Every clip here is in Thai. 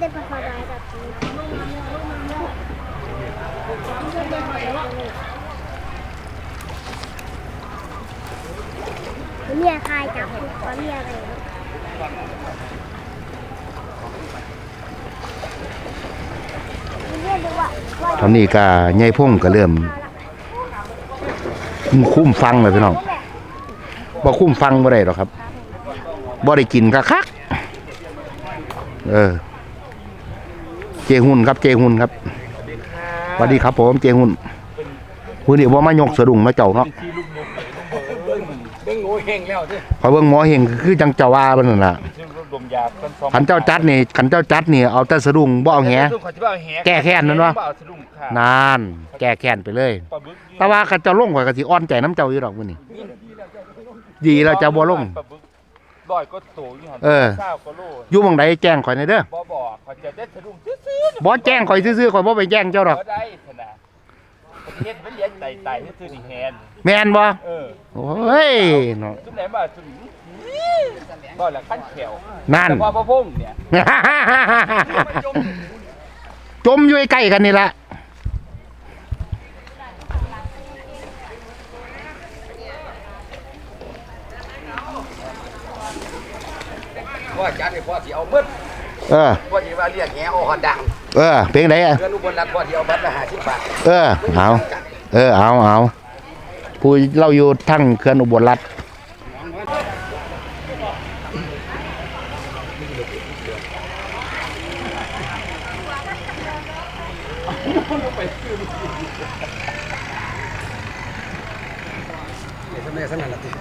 ได้ปลาคาร์ฟแบบนี้เนี่ยคายจับตัวเนี่ยอะไรตอนนี้ก็ใหญ่พุ่งก็เริ่มคุ้มฟังเลยพี่น้องบ่คุ้มฟังบ่ได้หรอกครับบ่ได้กินคักๆเออ เจหุ่นครับเจหุ่นครับสวัสดีครับผมเจหุ่นมื้อนี้บ่มายกสะดุ้งมาเจ้าเนาะเบิ่งโง่เฮงแล้วสิขอยเบิ่งหมอเฮงคือจังเจ้าว่าเพิ่นนั่นล่ะซึ่งดมยากันสองคันเจ้าจัดนี่คันเจ้าจัดนี่เอาแต่สะดุ้งบ่เอาแหเขาจะว่าแหแก้แค้นนั่นวะบ่เอาสะดุ้งค่ะนาน แก้แค้นไปเลยปลาบึกแต่ว่าคันเจ้าลงข่อยก็สิอ่อนใจน้ำเจ้าอยู่ดอกมื้อนี้ดีแล้วเจ้าบ่ลงปลาบึก ร้อยก็โตอยู่หั่นเออ เศร้าก็โลอยู่หม่องใดแจ้งข่อยหน่อยเด้อบ่บอกเขาจะได้สะดุ้งซื่อบ่แจ้งข่อยซื่อๆข่อยบ่ไปแจ้งเจ้าๆดอกบ่ได้ขนาดประเทศมันเลี้ยงไต่ๆซื่อๆนี่แฮนแม่นบ่เออโอ้ยเนาะจุดไหนมาจุดนี้บ่ละขั้นแขวนั่นแต่ว่าบ่พงเนี่ย จมอยู่ใกล้ๆกันนี่ละ ว่าจัดให้พ่อสิเอาเบิดเออ พ่อสิว่าเรียกแหเอาฮอดดังเออ เพลงไหนอะเงินอุบลรัฐพ่อสิเอาบัตรละ50บาทเออ เอา เออ เอา เอา ผู้เราอยู่ทั้งเขื่อนอุบลรัฐ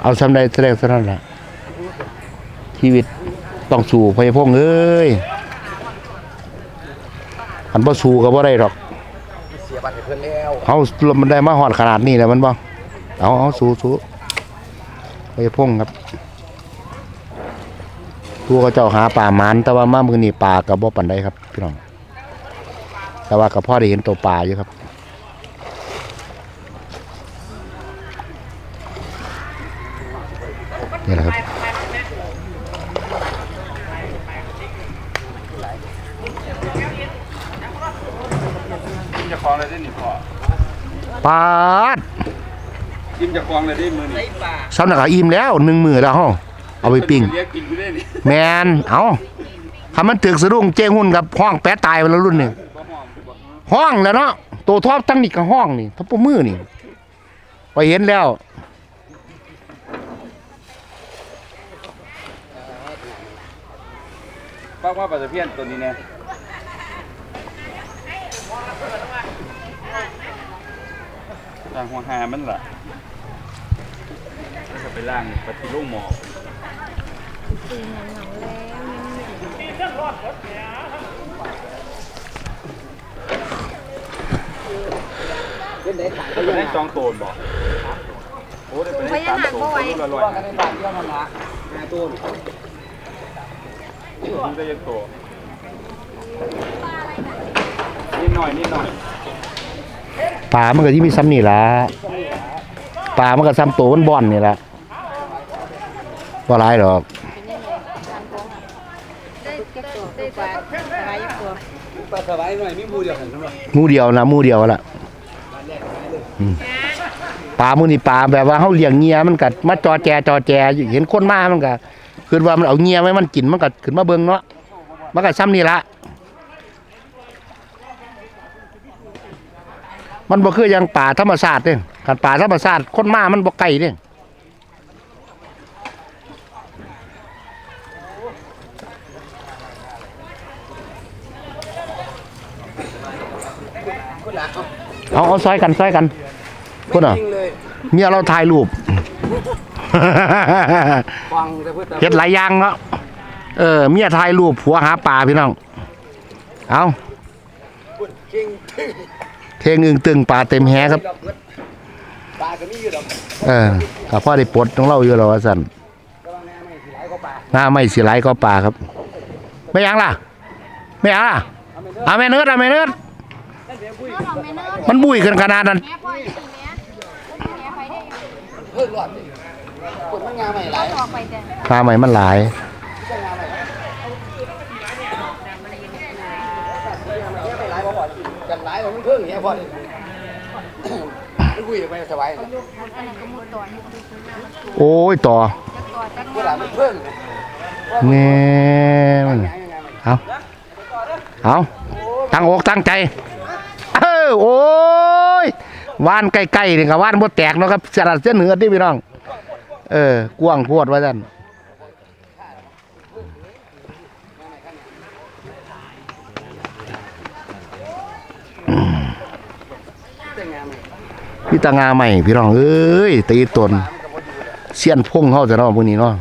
เอาสำใดแสดงสนั่นละชีวิต ต้องสู้พยพงษ์เอ้ยอันบ่สู้ก็บ่ได้หรอกเสียบัตรให้เพิ่นแล้วเขามันได้มาหอดขนาดนี้แล้วมันบ่เอาเอาสู้สู้พยพงษ์ครับตัวเขาเจ้าหาป่าหมันแต่ว่ามามื้อนี้ป่าก็บ่ปานใดครับพี่น้องแต่ว่าก็พอได้เห็นตัวป่าอยู่ครับ นี่แหละครับ กินจะคลอง เลยได้นี่พ่อปาดกินจะคลองเลยได้มื้อนี้สำนักก็อิ่มแล้วหนึ่งมือแล้วเฮาเอาไปปิ้งเรียกกินอยู่ได้นี่แมนเอาถ้ามันถึกสะดุ้งเจ้งหุ่นกับห้องแปะตายไปแล้วรุ่นนี่บ่หอมบ่ห้องแล้วเนาะตัวทอบตั้งนี่ก็ห้องนี่ทับปมือนี่ไปเห็นแล้วฟังว่าปลาตะเพียนตัวนี้แน่ ทางหัวหามันล่ะแล้วก็ไปล่างปฏิรูปหมอกไปได้จองโตนบอกโอ้ได้ไปได้สามโตนตัวละร้อยห้าสิบบาทเดียวมันละห้าโตนนี่ได้ยังโตนิดหน่อยนิดหน่อย ป่ามันก็ที่มีซ้ำนี่ละป่ามันก็ซ้ำโตมันบ่อนนี่ละบ่หลายดอกปลายหน่อกมูเดียวนะมูเดียวละปลาหมูนี่ปลาแบบว่าเฮาเลี้ยงเงียมันก็มาจอแจจอแจเห็นคนมามันก็คือว่ามันเอาเงียไว้มันกินมันก็ขึ้นมาเบิ่งเนาะมันก็ซ้ำนี่ละ มันบ่คืออย่างป่าธรรมชาติเด้คันป่าธรรมชาติคนมามันบ่ไกลเด้เอาเอาซอยกันซอยกันพุ่นอะจริงเลยเมียเราถ่ายรูปฟังแต่เพื่อเฮ็ดหลายอย่างเนาะเออเมียถ่ายรูปผัวหาปลาพี่น้องเอา จริงเทงอึงตึงปลาเต็มแฮครับปลาก็มีอยู่ดอกเออกับพ่อได้ปลดของเราอยู่แล้วว่าสั่นแต่ว่าแม่ไม่สิหลายก็ปลาหน้าไม่สิไหลก็ปลาครับ ไม่ยังล่ะ ไม่ยังล่ะเอาแม่เนื้อเอาแม่เนื้อมันบุยขึ้นขนาดนั้นเพิ่งรอดคนมันงามไม่หลายปลาใหม่มันหลาย กันหลายมันเพิ่งเงี้ยพอคุยไปสบายโอ้ยต่อเวลามันเพิ่งแง่มันเอาเอาตั้งอกตั้งใจเออโอ้ยว่านใกล้ๆนี่ก็ว่านบ่แตกเนาะครับสลัดเส้นเหนือที่พี่น้อง เออกว้างพวดว่าซั่น พี่ตางาใหม่พี่น้องเอ้ยตีตนเสียนพุ่งเฮาจะเนาะพวกนี้เนาะ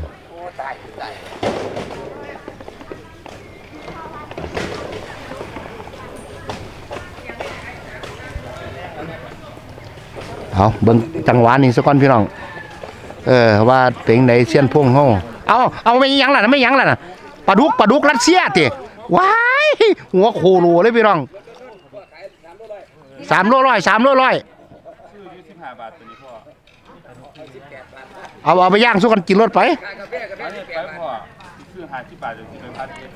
เอาเบิ่งจังหวะนี้สักก่อนพี่น้อง เออว่าเป็นไหนเสียนพุ่งเฮาเอาเอาไม่ยั้งล่ะไม่ยั้งล่ะน่ะปลาดุกปลาดุกรัสเซียติว้ายหัวโคโลเลยพี่น้อง สามโลร้อยสามโลร้อยเอาเอาไปย่างสู้กันกินรถไปไปพ่อคือหาที่บาทอยู่ที่เป็นพันเอ็ด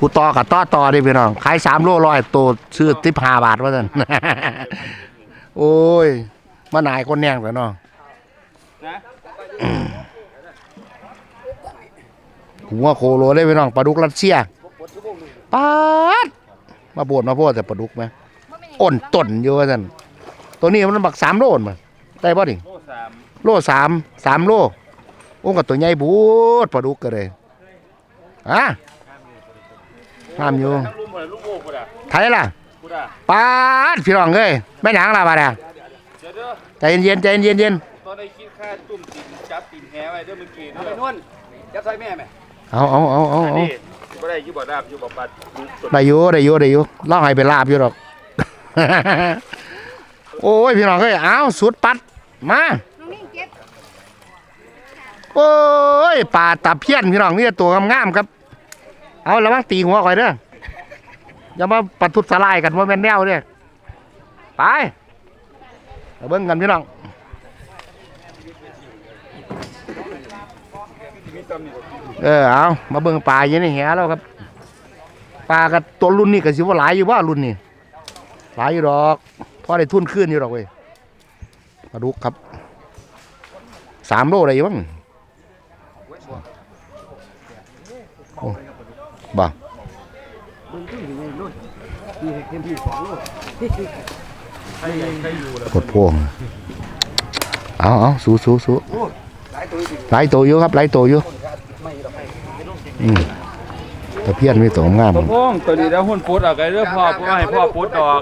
กูต่อกับต่อต่อดิพี่น้องขายสามโลร้อยตัวซื้อติบห้าบาทว่าซั่น โอ้ยมานายคนแน่งแต่เนาะนะหัวโคโลเลยพี่น้องปลาดุกรัสเซียปาดมาบวชมาโพดแต่ปลาดุกไหม อ่อนต้นอยู่ว่าซั่นตัวนี้มันบักสามโลนมาได้ป่ะดิโลสามโลสามสามโลโอ้กับตัวใหญ่บูดปลาดุกก็เลยอะห้ามอยู่ทั้งลุงหมดเลยลูกโบกูด่ะไทยล่ะกูด่ะปาดพี่น้องเอ้ยแม่หนังล่ะบาดอะเดี๋ยวเด้อใจเย็นๆใจเย็นๆเย็นตอนได้คิดค่าจุ่มตินจับตินแหไว้เด้อเมื่อกี้เอาเด้ไปอนวลยัดใส่แม่ไหมเอาเอาเอาเอาอันเอานี้บ่ได้อยู่บ่ดาบอยู่บ่ปัดดูสดได้อยู่ได้อยู่ได้อยู่ล่องให้ไปลาบอยู่หรอก โอ้ยพี่น้องเอ้ยเอาสุดปัดมาโอ้ยปลาตะเพียนพี่น้องนี่ตัวงามๆครับ เอาระวังตีหัวก่อยเด้ออย่ามาปัดทุดสลายกันว่าแม่นแนวเนี่ยไปเอาเบิ่งกันพี่น้องเออเอามาเบิ่งปลาอยู่ในแหแล้วครับปลากับตัวรุ่นนี้ก็สิว่าหลายอยู่ว่ารุ่นนี้ หลายอยู่ดอกพอได้ทุ่นขึ้นอยู่ดอกเว้ยปลาดุกครับสามโลได้อยู่บ้างโอ้บ่าปวดพวงเอาเอาสู้สู้สู้หลายตัวจริงหลายอยู่ครับหลายตัวอยู่อืม ตะเพียนไม่ตัวงามบ่พงตัวนี้แล้วหุ่นปุ๊ดเอาไกเรื่อพ่อพ่อให้พ่อปุ๊ดดอก